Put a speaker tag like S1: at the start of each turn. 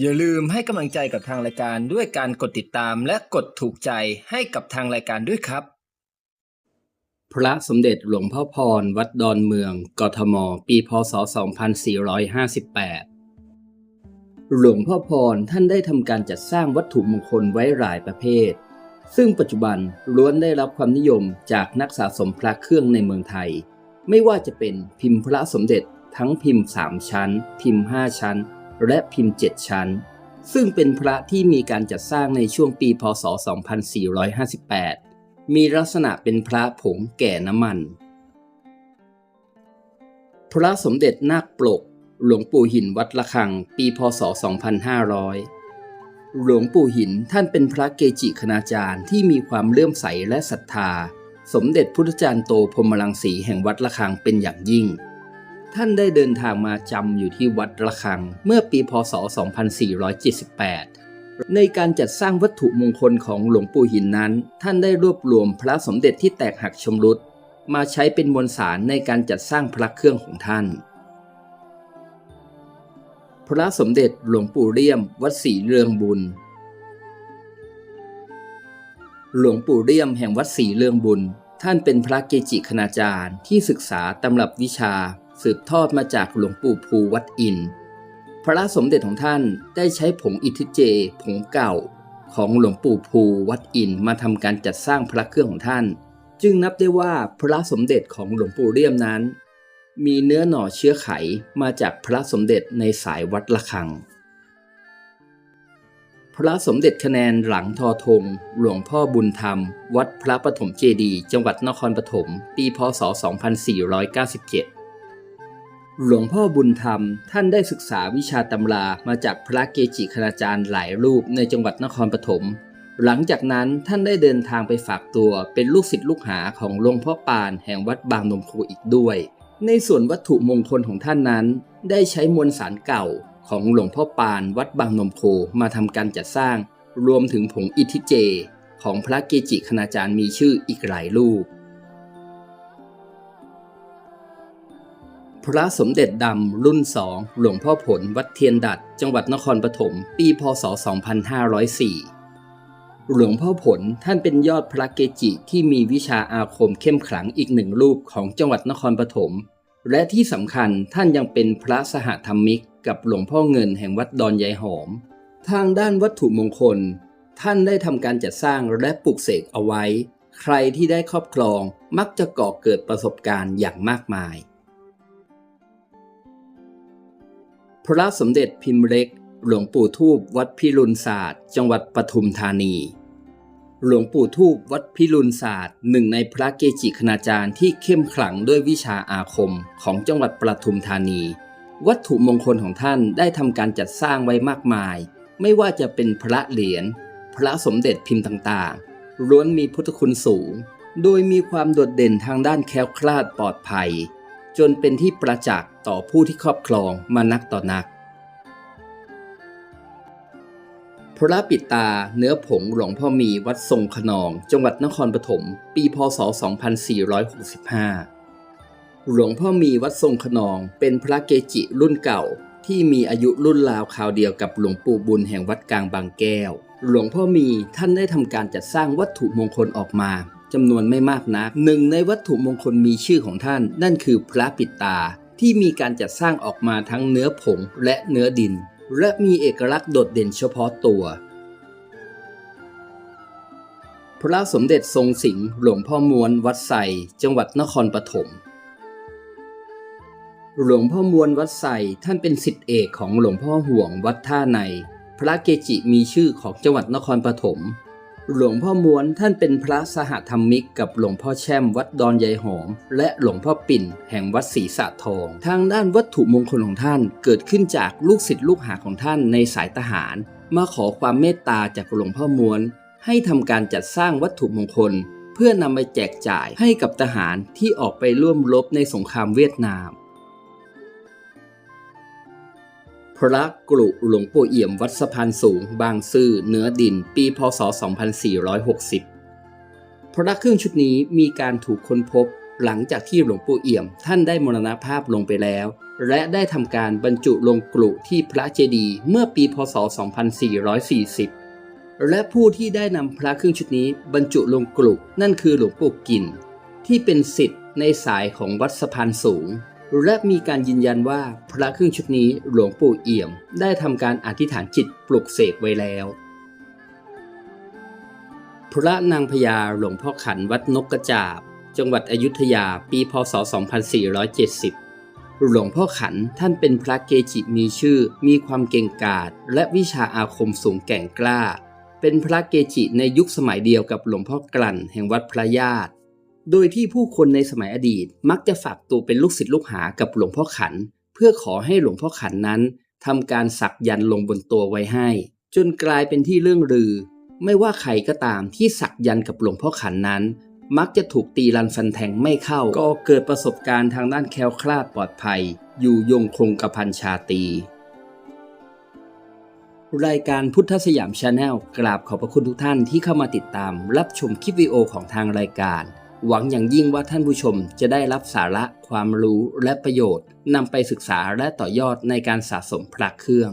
S1: อย่าลืมให้กำลังใจกับทางรายการด้วยการกดติดตามและกดถูกใจให้กับทางรายการด้วยครับ พระสมเด็จหลวงพ่อพร วัดดอนเมือง กทม ปีพศ 2458 หลวงพ่อพรท่านได้ทำการจัดสร้างวัตถุมงคลไว้หลายประเภท ซึ่งปัจจุบันล้วนได้รับความนิยมจากนักสะสมพระเครื่องในเมืองไทย ไม่ว่าจะเป็นพิมพ์พระสมเด็จทั้งพิมพ์ 3 ชั้น พิมพ์ 5 ชั้น และพิมพ์ 7 ชั้น ซึ่งเป็นพระที่มีการจัดสร้างในช่วงปีพศ 2458 มีลักษณะเป็นพระผงแก่น้ำมัน พระสมเด็จนาคปลก หลวงปู่หินวัดละคัง ปีพศ 2500หลวงปู่หินท่านเป็นพระเกจิคณาจารย์ที่มีความเลื่อมใสและศรัทธา สมเด็จพุทธจารย์โตพรมรังสีแห่งวัดละคังเป็นอย่างยิ่ง ท่านได้เดินทางมาจำอยู่ที่วัดระฆัง เมื่อปีพศ 2478 ในการจัดสร้างวัตถุมงคลของหลวงปู่หินนั้น ท่านได้รวบรวมพระสมเด็จที่แตกหักชำรุดมาใช้เป็นมวลสารในการจัดสร้างพระเครื่องของท่าน พระสมเด็จหลวงปู่เลี่ยม วัดศรีเรืองบุญ หลวงปู่เลี่ยมแห่งวัดศรีเรืองบุญ ท่านเป็นพระเกจิคณาจารย์ที่ศึกษาตำรับวิชาสืบทอดมาจากหลวงปู่ภูวัดอิน พระสมเด็จของท่านได้ใช้ผงอิทิเจ ผงเก่า ของหลวงปู่ภูวัดอินมาทำการจัดสร้างพระเครื่องของท่าน จึงนับได้ว่าพระสมเด็จของหลวงปู่เลี่ยมนั้น มีเนื้อหน่อเชื้อไขมาจากพระสมเด็จในสายวัดละคัง พระสมเด็จคะแนนหลังทอธงหลวงพ่อบุญธรรม วัดพระปฐมเจดี จังหวัดนครปฐมปีพศ 2497 หลวงพ่อบุญธรรม ท่านได้ศึกษาวิชาตำรามาจากพระเกจิคณาจารย์หลายรูปในจังหวัดนครปฐม หลังจากนั้นท่านได้เดินทางไปฝากตัวเป็นลูกศิษย์ลูกหาของหลวงพ่อปานแห่งวัดบางนมโคอีกด้วย ในส่วนวัตถุมงคลของท่านนั้น ได้ใช้มวลสารเก่าของหลวงพ่อปานวัดบางนมโคมาทำการจัดสร้าง รวมถึงผงอิทิเจ ของพระเกจิคณาจารย์มีชื่ออีกหลายรูป พระสมเด็จดำรุ่นสองหลวงพ่อผลวัดเทียนดัด จังหวัดนครปฐมปีพศ 2504 หลวงพ่อผลท่านเป็นยอดพระเกจิที่มีวิชาอาคมเข้มขลังอีกหนึ่งรูปของจังหวัดนครปฐมและที่สำคัญท่านยังเป็นพระสหธรรมิก กับหลวงพ่อเงินแห่งวัดดอนยายหอม ทางด้านวัตถุมงคล ท่านได้ทำการจัดสร้างและปลุกเสกเอาไว้ ใครที่ได้ครอบครองมักจะก่อเกิดประสบการณ์อย่างมากมาย พระสมเด็จพิมพ์เล็ก หลวงปู่ทูบวัดพิรุณศาสตร์ จังหวัดปทุมธานี หลวงปู่ทูบวัดพิรุณศาสตร์หนึ่งในพระเกจิคณาจารย์ที่เข้มขลังด้วยวิชาอาคมของจังหวัดปทุมธานี วัตถุมงคลของท่านได้ทำการจัดสร้างไว้มากมาย ไม่ว่าจะเป็นพระเหรียญพระสมเด็จพิมพ์ต่างๆล้วนมีพุทธคุณสูง โดยมีความโดดเด่นทางด้านแคล้วคลาดปลอดภัย จนเป็นที่ประจักษ์ต่อผู้ที่ครอบครองมานักต่อนัก พระปิดตาเนื้อผงหลวงพ่อมีวัดทรงขนอง จังหวัดนครปฐมปีพศ 2465 หลวงพ่อมีวัดทรงขนองเป็นพระเกจิรุ่นเก่าที่มีอายุรุ่นราวคราวเดียวกับหลวงปู่บุญแห่งวัดกลางบางแก้ว หลวงพ่อมีท่านได้ทำการจัดสร้างวัตถุมงคลออกมา จำนวนไม่มากนักหนึ่งในวัตถุมงคลมีชื่อของท่าน นั่นคือพระปิดตา ที่มีการจัดสร้างออกมาทั้งเนื้อผงและเนื้อดิน และมีเอกลักษณ์โดดเด่นเฉพาะตัว พระสมเด็จทรงสิงห์หลวงพ่อมวนวัดไซจังหวัดนครปฐมหลวงพ่อมวลวัดไซท่านเป็นสิทธิเอกของหลวงพ่อห่วงวัดท่าใน พระเกจิมีชื่อของจังหวัดนครปฐม หลวงพ่อม้วนท่านเป็นพระสหธรรมิกกับหลวงพ่อแช่มวัดดอนยายหอม และหลวงพ่อปิ่น แห่งวัดศรีสะทอง ทางด้านวัตถุมงคลของท่านเกิดขึ้นจากลูกศิษย์ลูกหาของท่านในสายทหาร มาขอความเมตตาจากหลวงพ่อม้วน ให้ทำการจัดสร้างวัตถุมงคล เพื่อนำไปแจกจ่ายให้กับทหารที่ออกไปร่วมรบในสงครามเวียดนาม พระกรุหลวงปู่เอี่ยมวัดสะพานสูง บางซื่อเนื้อดิน ปีพศ 2460 พระเครื่องชุดนี้มีการถูกค้นพบหลังจากที่หลวงปู่เอี่ยมท่านได้มรณภาพลงไปแล้ว และได้ทำการบรรจุลงกลุที่พระเจดีย์เมื่อปีพศ 2440 และผู้ที่ได้นำพระเครื่องชุดนี้บรรจุลงกลุนั่นคือหลวงปู่กิน ที่เป็นสิทธิ์ในสายของวัดสะพานสูง และมีการยืนยันว่าพระเครื่องชุดนี้หลวงปู่เอี่ยม ได้ทำการอธิษฐานจิตปลุกเสกไว้แล้ว พระนางพญาหลวงพ่อขันวัดนกกระจาบ จังหวัดอยุธยาปีพศ 2470 หลวงพ่อขันท่านเป็นพระเกจิมีชื่อ มีความเก่งกาจและวิชาอาคมสูงแก่งกล้า เป็นพระเกจิในยุคสมัยเดียวกับหลวงพ่อกลั่นแห่งวัดพระญาติ โดยที่ผู้คนในสมัยอดีตมักจะฝากตัวเป็นลูกศิษย์ลูกหากับหลวงพ่อขัน เพื่อขอให้หลวงพ่อขันนั้นทำการสักยันต์ลงบนตัวไว้ให้ จนกลายเป็นที่เรื่องลือ ไม่ว่าใครก็ตามที่สักยันต์กับหลวงพ่อขันนั้น มักจะถูกตีรันฟันแทงไม่เข้า ก็เกิดประสบการณ์ทางด้านแคล้วคลาดปลอดภัย อยู่ยงคงกระพันชาตีรายการพุทธสยามชาแนลกราบขอบพระคุณทุกท่านที่เข้ามาติดตามรับชมคลิปวิดีโอของทางรายการ หวังอย่างยิ่งว่าท่านผู้ชมจะได้รับสาระความรู้และประโยชน์นำไปศึกษาและต่อยอดในการสะสมพระเครื่อง